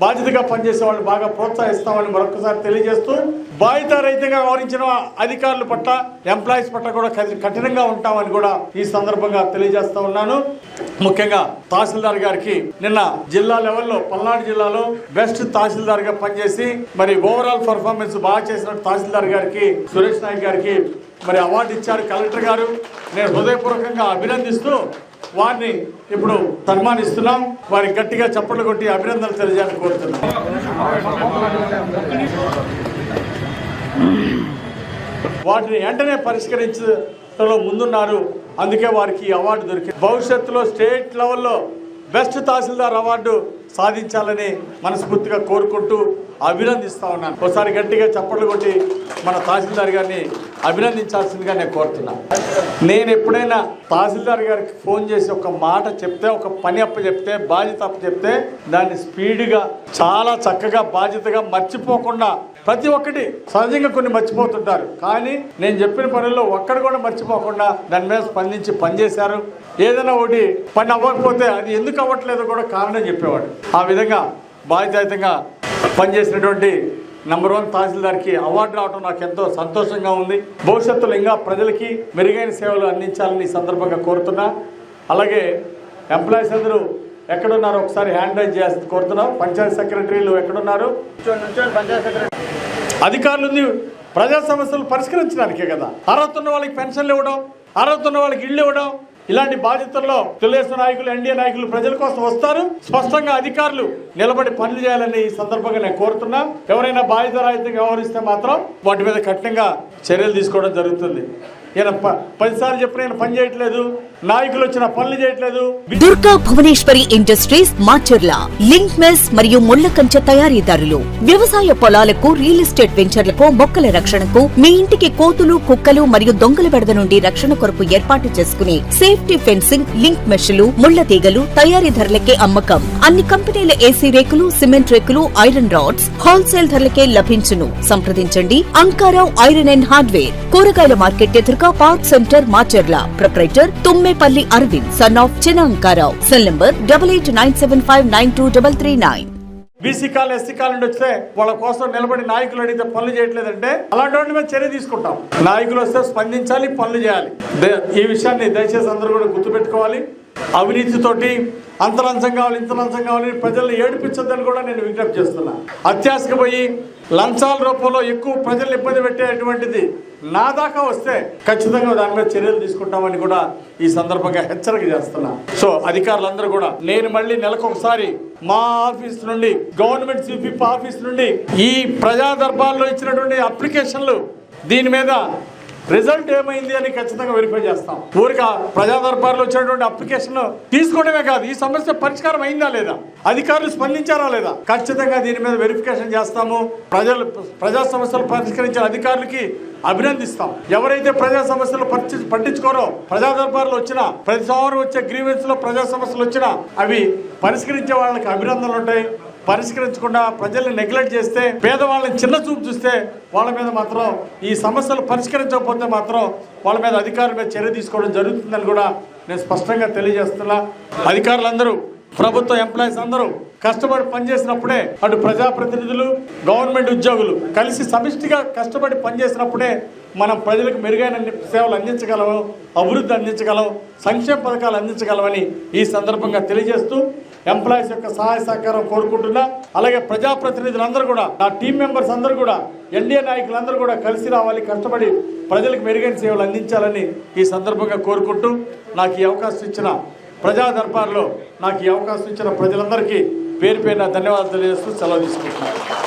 బాధ్యతగా పనిచేసే వాళ్ళు బాగా ప్రోత్సహిస్తామని మరొకసారి తెలియజేస్తూ బాధ్యత రహితంగా వ్యవహరించిన అధికారుల పట్ల ఎంప్లాయీస్ పట్ల కూడా కఠినంగా ఉంటామని కూడా ఈ సందర్భంగా తెలియజేస్తా ఉన్నాను. ముఖ్యంగా తహసీల్దార్ గారికి నిన్న జిల్లా లెవెల్లో పల్నాడు జిల్లాలో బెస్ట్ తహసీల్దార్గా పనిచేసి మరి ఓవరాల్ పర్ఫార్మెన్స్ బాగా చేసిన తహసీల్దార్ గారికి సురేష్ నాయక్ గారికి మరి అవార్డు ఇచ్చారు. కలెక్టర్ గారు నేను హృదయపూర్వకంగా అభినందిస్తూ వారిని ఇప్పుడు సన్మానిస్తున్నాం. వారికి గట్టిగా చప్పట్లు కొట్టి అభినందనలు తెలియజేయాలని కోరుతున్నాం. వాటిని వెంటనే పరిష్కరించడంలో ముందున్నారు. అందుకే వారికి ఈ అవార్డు దొరికింది. భవిష్యత్తులో స్టేట్ లెవెల్లో బెస్ట్ తహసీల్దార్ అవార్డు సాధించాలని మనస్ఫూర్తిగా కోరుకుంటూ అభినందిస్తా ఉన్నాను. ఒకసారి గట్టిగా చప్పట్లు కొట్టి మన తహసీల్దార్ గారిని అభినందించాల్సిందిగా నేను కోరుతున్నాను నేను ఎప్పుడైనా తహసీల్దార్ గారికి ఫోన్ చేసి ఒక మాట చెప్తే ఒక పని అప్ప చెప్తే బాధ్యత అప్ప చెప్తే దాన్ని స్పీడ్గా చాలా చక్కగా బాధ్యతగా మర్చిపోకుండా ప్రతి ఒక్కటి సహజంగా కొన్ని మర్చిపోతుంటారు. కానీ నేను చెప్పిన పనుల్లో ఒక్కడు కూడా మర్చిపోకుండా దాని మీద స్పందించి పనిచేశారు. ఏదైనా ఒకటి పని అవ్వకపోతే అది ఎందుకు అవ్వట్లేదో కూడా కారణం చెప్పేవాడు. ఆ విధంగా బాధ్యతాయుతంగా పనిచేసినటువంటి నంబర్ వన్ తహసీల్దార్కి అవార్డు రావడం నాకు ఎంతో సంతోషంగా ఉంది. భవిష్యత్తులో ఇంకా ప్రజలకి మెరుగైన సేవలు అందించాలని ఈ సందర్భంగా కోరుతున్నా. అలాగే ఎంప్లాయీస్ అందరూ ఎక్కడున్నారో ఒకసారి హ్యాండ్ రైజ్ చేసి కోరుతున్నాం. పంచాయత్ సెక్రటరీలు ఎక్కడున్నారు? అధికారులు ప్రజా సమస్యలు పరిష్కరించడానికే కదా. అర్హత ఉన్న వాళ్ళకి పెన్షన్లు ఇవ్వడం అర్హత ఉన్న వాళ్ళకి ఇళ్ళు ఇవ్వడం ఇలాంటి బాధ్యతల్లో తెలుగుదేశం నాయకులు ఎన్డీఏ నాయకులు ప్రజల కోసం వస్తారు. స్పష్టంగా అధికారులు నిలబడి పనులు చేయాలని ఈ సందర్భంగా నేను కోరుతున్నా. ఎవరైనా బాధ్యత రాహిత్యంగా వ్యవహరిస్తే మాత్రం వాటి మీద కఠినంగా చర్యలు తీసుకోవడం జరుగుతుంది. ఈయన పదిసార్లు చెప్పిన ఈయన పని చేయట్లేదు. నాయకులు వచ్చిన పనులు చేయట్లేదు. Durga Bhuvaneshwari industries Macherla link mesh మరియు ముళ్ళ కంచె తయారీదారులు. వ్యవసాయ పొలాలకు రియల్ ఎస్టేట్ వెంచర్లకు మొక్కల రక్షణకు మీ ఇంటికి కోతులు కుక్కలు మరియు దొంగల బెడద నుండి రక్షణ కొరకు ఏర్పాటు చేసుకునే సేఫ్టీ ఫెన్సింగ్ లింక్ మెష్లు ముళ్ళ తీగలు తయారీ ధరలకే అమ్మకం. అన్ని కంపెనీల ఏసీ రేకులు సిమెంట్ రేకులు ఐరన్ రాడ్స్ హోల్సేల్ ధరలకే లభించును. సంప్రదించండి. Ankarao iron and hardware. కూరగాయల మార్కెట్ ఎదురు Durga park centre Macherla. Proprietor Thummepalli Aravind son of Chinna cell number double eight nine seven five nine two double three nine BC కాలు SC కాలు నుండి వస్తే వాళ్ళ కోసం నిలబడి నాయకులు అడిగితే పనులు చేయట్లేదంటే అలాంటి వాటి మీద చర్య తీసుకుంటాం. నాయకులు వస్తే స్పందించాలి పనులు చేయాలి. ఈ విషయాన్ని దయచేసి అందరూ కూడా గుర్తుపెట్టుకోవాలి. అవినీతితోటి అంతరంచం కావాలి ఇంతరంచం కావాలి ప్రజల్ని ఏడిపించొద్దని కూడా నేను విజ్ఞప్తి చేస్తున్నా. అత్యాశకు పోయి లంచాల రూపంలో ఎక్కువ ప్రజల్ని ఇబ్బంది పెట్టేటువంటిది నా దాకా వస్తే ఖచ్చితంగా దాని మీద చర్యలు తీసుకుంటామని కూడా ఈ సందర్భంగా హెచ్చరిక చేస్తున్నా. సో అధికారులందరూ కూడా నేను మళ్ళీ నెలకొకసారి మా ఆఫీస్ నుండి గవర్నమెంట్ సిపిప్ ఆఫీస్ నుండి ఈ ప్రజా దర్బార్లో ఇచ్చినటువంటి అప్లికేషన్లు దీని మీద రిజల్ట్ ఏమైంది అని ఖచ్చితంగా వెరిఫై చేస్తాం. ఊరిక ప్రజా దర్బార్లో వచ్చినటువంటి అప్లికేషన్ తీసుకోవడమే కాదు ఈ సమస్య పరిష్కారం అయిందా లేదా అధికారులు స్పందించారా లేదా ఖచ్చితంగా దీని మీద వెరిఫికేషన్ చేస్తాము. ప్రజలు ప్రజా సమస్యలు పరిష్కరించిన అధికారులకి అభినందిస్తాం. ఎవరైతే ప్రజా సమస్యలు పట్టించుకోరో ప్రజా దర్బార్లు వచ్చినా ప్రతి సంవత్సరం వచ్చే గ్రీవెన్స్లో ప్రజా సమస్యలు వచ్చినా అవి పరిష్కరించే వాళ్ళకి అభినందనలు ఉంటాయి. పరిష్కరించకుండా ప్రజల్ని నెగ్లెక్ట్ చేస్తే పేదవాళ్ళని చిన్న చూపు చూస్తే వాళ్ళ మీద మాత్రం ఈ సమస్యలు పరిష్కరించకపోతే మాత్రం వాళ్ళ మీద అధికారుల మీద చర్య తీసుకోవడం జరుగుతుందని కూడా నేను స్పష్టంగా తెలియజేస్తున్నా. అధికారులందరూ ప్రభుత్వ ఎంప్లాయీస్ అందరూ కష్టపడి పనిచేసినప్పుడే అటు ప్రజాప్రతినిధులు గవర్నమెంట్ ఉద్యోగులు కలిసి సమిష్టిగా కష్టపడి పనిచేసినప్పుడే మనం ప్రజలకు మెరుగైన సేవలు అందించగలము అభివృద్ధి అందించగలం సంక్షేమ పథకాలు అందించగలమని ఈ సందర్భంగా తెలియజేస్తూ ఎంప్లాయీస్ యొక్క సహాయ సహకారం కోరుకుంటున్నా. అలాగే ప్రజాప్రతినిధులందరూ కూడా నా టీం మెంబర్స్ అందరూ కూడా ఎన్డీఏ నాయకులందరూ కూడా కలిసి రావాలి కష్టపడి ప్రజలకు మెరుగైన సేవలు అందించాలని ఈ సందర్భంగా కోరుకుంటూ నాకు ఈ అవకాశం ఇచ్చిన ప్రజా దర్బార్లో నాకు ఈ అవకాశం ఇచ్చిన ప్రజలందరికీ పేరు పేరున ధన్యవాదాలు తెలియజేస్తూ సెలవు తీసుకుంటున్నాను.